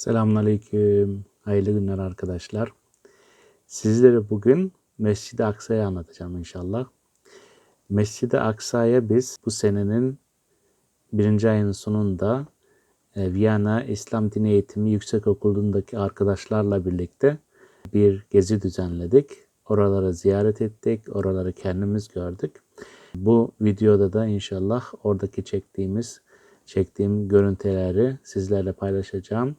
Selamünaleyküm. Hayırlı günler arkadaşlar. Sizlere bugün Mescid-i Aksa'yı anlatacağım inşallah. Mescid-i Aksa'ya biz bu senenin birinci ayının sonunda e, Viyana İslam Dini Eğitimi Yüksekokulu'ndaki arkadaşlarla birlikte bir gezi düzenledik. Oraları ziyaret ettik, oraları kendimiz gördük. Bu videoda da inşallah oradaki çektiğimiz çektiğim görüntüleri sizlerle paylaşacağım.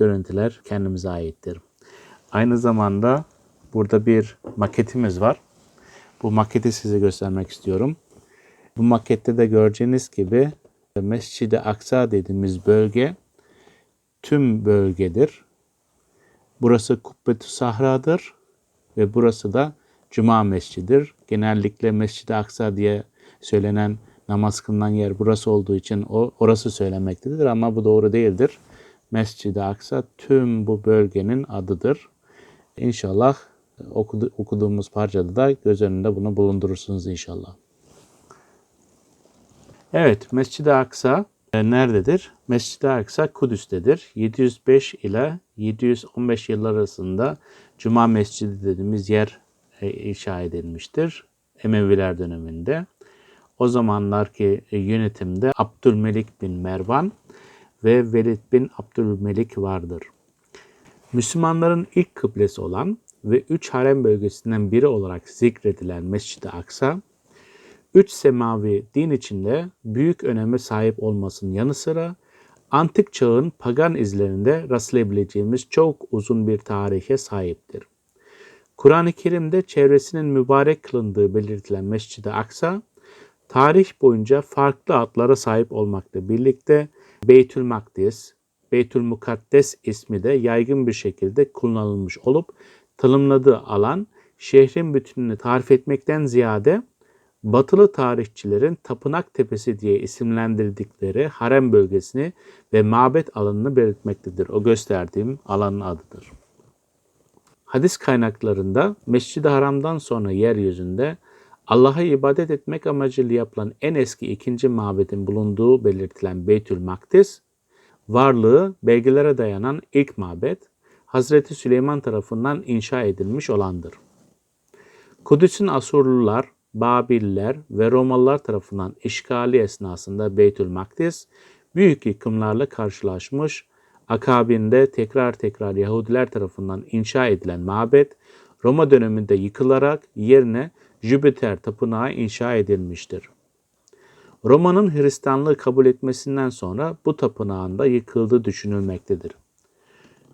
Görüntüler kendimize aittir. Aynı zamanda burada bir maketimiz var. Bu maketi size göstermek istiyorum. Bu makette de göreceğiniz gibi Mescid-i Aksa dediğimiz bölge tüm bölgedir. Burası Kubbetü Sahra'dır ve burası da Cuma Mescididir. Genellikle Mescid-i Aksa diye söylenen namaz kılınan yer burası olduğu için o orası söylemektedir ama bu doğru değildir. Mescid-i Aksa tüm bu bölgenin adıdır. İnşallah okudu, okuduğumuz parçada da göz önünde bunu bulundurursunuz inşallah. Evet, Mescid-i Aksa e, nerededir? Mescid-i Aksa Kudüs'tedir. 705 ile 715 yıllar arasında Cuma Mescidi dediğimiz yer e, inşa edilmiştir. Emeviler döneminde. O zamanlarki e, yönetimde Abdülmelik bin Mervan ve Velid bin Abdülmelik vardır. Müslümanların ilk kıblesi olan ve üç harem bölgesinden biri olarak zikredilen Mescid-i Aksa, üç semavi din içinde büyük öneme sahip olmasının yanı sıra antik çağın pagan izlerinde rastlayabileceğimiz çok uzun bir tarihe sahiptir. Kur'an-ı Kerim'de çevresinin mübarek kılındığı belirtilen Mescid-i Aksa, tarih boyunca farklı adlara sahip olmakla birlikte Beytül Makdis, Beytül Mukaddes ismi de yaygın bir şekilde kullanılmış olup tanımladığı alan şehrin bütününü tarif etmekten ziyade batılı tarihçilerin Tapınak Tepesi diye isimlendirdikleri harem bölgesini ve mabet alanını belirtmektedir. O gösterdiğim alanın adıdır. Hadis kaynaklarında Mescid-i Haram'dan sonra yeryüzünde Allah'a ibadet etmek amacıyla yapılan en eski ikinci mabedin bulunduğu belirtilen Beytül Makdis, varlığı belgelere dayanan ilk mabet, Hazreti Süleyman tarafından inşa edilmiş olandır. Kudüs'ün Asurlular, Babiller ve Romalılar tarafından işgali esnasında Beytül Makdis büyük yıkımlarla karşılaşmış, akabinde tekrar tekrar Yahudiler tarafından inşa edilen mabet Roma döneminde yıkılarak yerine Jüpiter tapınağı inşa edilmiştir. Roma'nın Hristiyanlığı kabul etmesinden sonra bu tapınağın da yıkıldığı düşünülmektedir.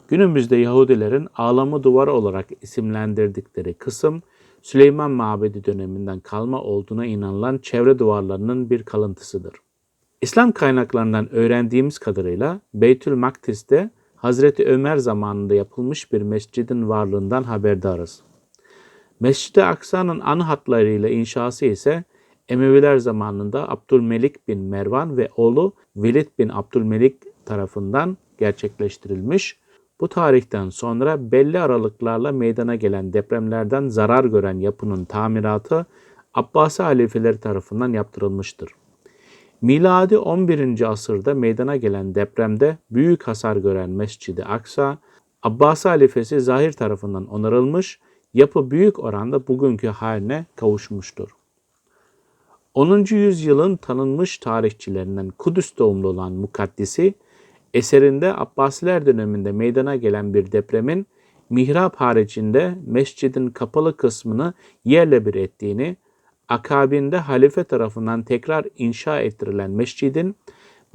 Günümüzde Yahudilerin ağlamı duvarı olarak isimlendirdikleri kısım Süleyman Mabedi döneminden kalma olduğuna inanılan çevre duvarlarının bir kalıntısıdır. İslam kaynaklarından öğrendiğimiz kadarıyla Beytül Makdis'te Hazreti Ömer zamanında yapılmış bir mescidin varlığından haberdarız. Mescid-i Aksa'nın ana hatlarıyla inşası ise Emeviler zamanında Abdülmelik bin Mervan ve oğlu Velid bin Abdülmelik tarafından gerçekleştirilmiş. Bu tarihten sonra belli aralıklarla meydana gelen depremlerden zarar gören yapının tamiratı Abbasi halifeleri tarafından yaptırılmıştır. Miladi 11. asırda meydana gelen depremde büyük hasar gören Mescid-i Aksa, Abbasi halifesi Zahir tarafından onarılmış yapı büyük oranda bugünkü haline kavuşmuştur. 10. yüzyılın tanınmış tarihçilerinden Kudüs doğumlu olan Mukaddisi, eserinde Abbasiler döneminde meydana gelen bir depremin mihrap haricinde mescidin kapalı kısmını yerle bir ettiğini, akabinde halife tarafından tekrar inşa ettirilen mescidin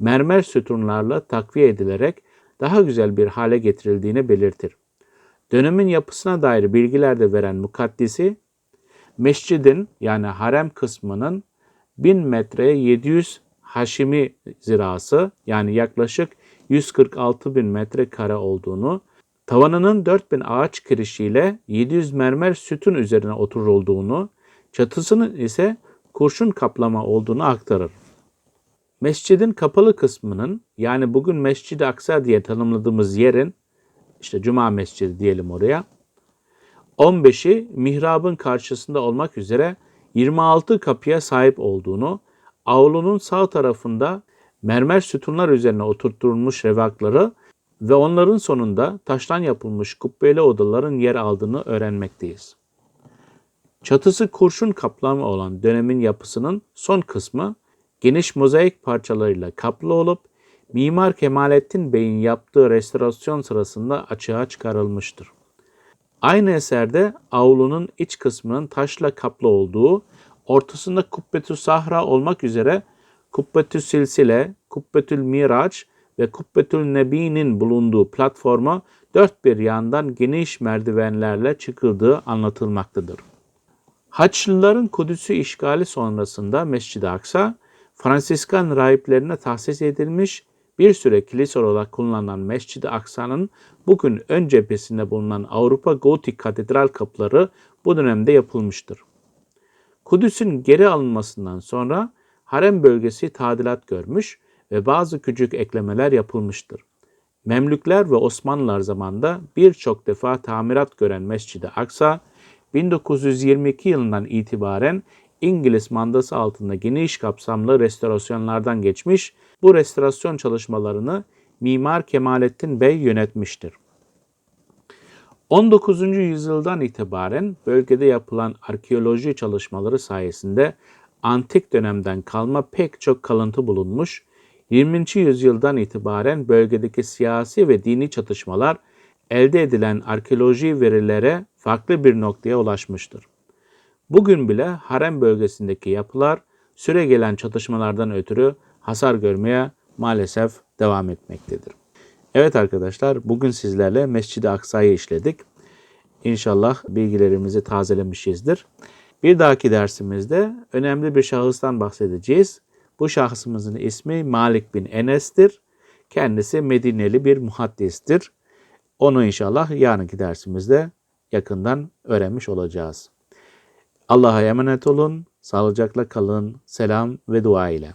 mermer sütunlarla takviye edilerek daha güzel bir hale getirildiğini belirtir. Dönemin yapısına dair bilgiler de veren mukaddisi, mescidin yani harem kısmının 1000 metreye 700 haşimi zirası yani yaklaşık 146 bin metre kare olduğunu, tavanının 4000 ağaç kirişiyle 700 mermer sütun üzerine oturulduğunu, çatısının ise kurşun kaplama olduğunu aktarır. Mescidin kapalı kısmının yani bugün Mescid-i Aksa diye tanımladığımız yerin işte Cuma Mescidi diyelim oraya. 15'i mihrabın karşısında olmak üzere 26 kapıya sahip olduğunu, avlunun sağ tarafında mermer sütunlar üzerine oturtulmuş revakları ve onların sonunda taştan yapılmış kubbeli odaların yer aldığını öğrenmekteyiz. Çatısı kurşun kaplama olan dönemin yapısının son kısmı geniş mozaik parçalarıyla kaplı olup Mimar Kemalettin Bey'in yaptığı restorasyon sırasında açığa çıkarılmıştır. Aynı eserde avlunun iç kısmının taşla kaplı olduğu, ortasında Kubbetü Sahra olmak üzere Kubbetü Silsile, Kubbetül Miraç ve Kubbetül Nebi'nin bulunduğu platforma dört bir yandan geniş merdivenlerle çıkıldığı anlatılmaktadır. Haçlıların Kudüs'ü işgali sonrasında Mescid-i Aksa, Fransiskan rahiplerine tahsis edilmiş bir süre kilise olarak kullanılan Mescid-i Aksa'nın bugün ön cephesinde bulunan Avrupa Gotik katedral kapıları bu dönemde yapılmıştır. Kudüs'ün geri alınmasından sonra harem bölgesi tadilat görmüş ve bazı küçük eklemeler yapılmıştır. Memlükler ve Osmanlılar zamanında birçok defa tamirat gören Mescid-i Aksa, 1922 yılından itibaren İngiliz mandası altında geniş kapsamlı restorasyonlardan geçmiş, bu restorasyon çalışmalarını Mimar Kemalettin Bey yönetmiştir. 19. yüzyıldan itibaren bölgede yapılan arkeoloji çalışmaları sayesinde antik dönemden kalma pek çok kalıntı bulunmuş, 20. yüzyıldan itibaren bölgedeki siyasi ve dini çatışmalar elde edilen arkeoloji verilere farklı bir noktaya ulaşmıştır. Bugün bile harem bölgesindeki yapılar süre gelen çatışmalardan ötürü hasar görmeye maalesef devam etmektedir. Evet arkadaşlar bugün sizlerle Mescid-i Aksa'yı işledik. İnşallah bilgilerimizi tazelemişizdir. Bir dahaki dersimizde önemli bir şahıstan bahsedeceğiz. Bu şahsımızın ismi Malik bin Enes'tir. Kendisi Medineli bir muhaddistir. Onu inşallah yarınki dersimizde yakından öğrenmiş olacağız. Allah'a emanet olun, sağlıcakla kalın, selam ve dua ile.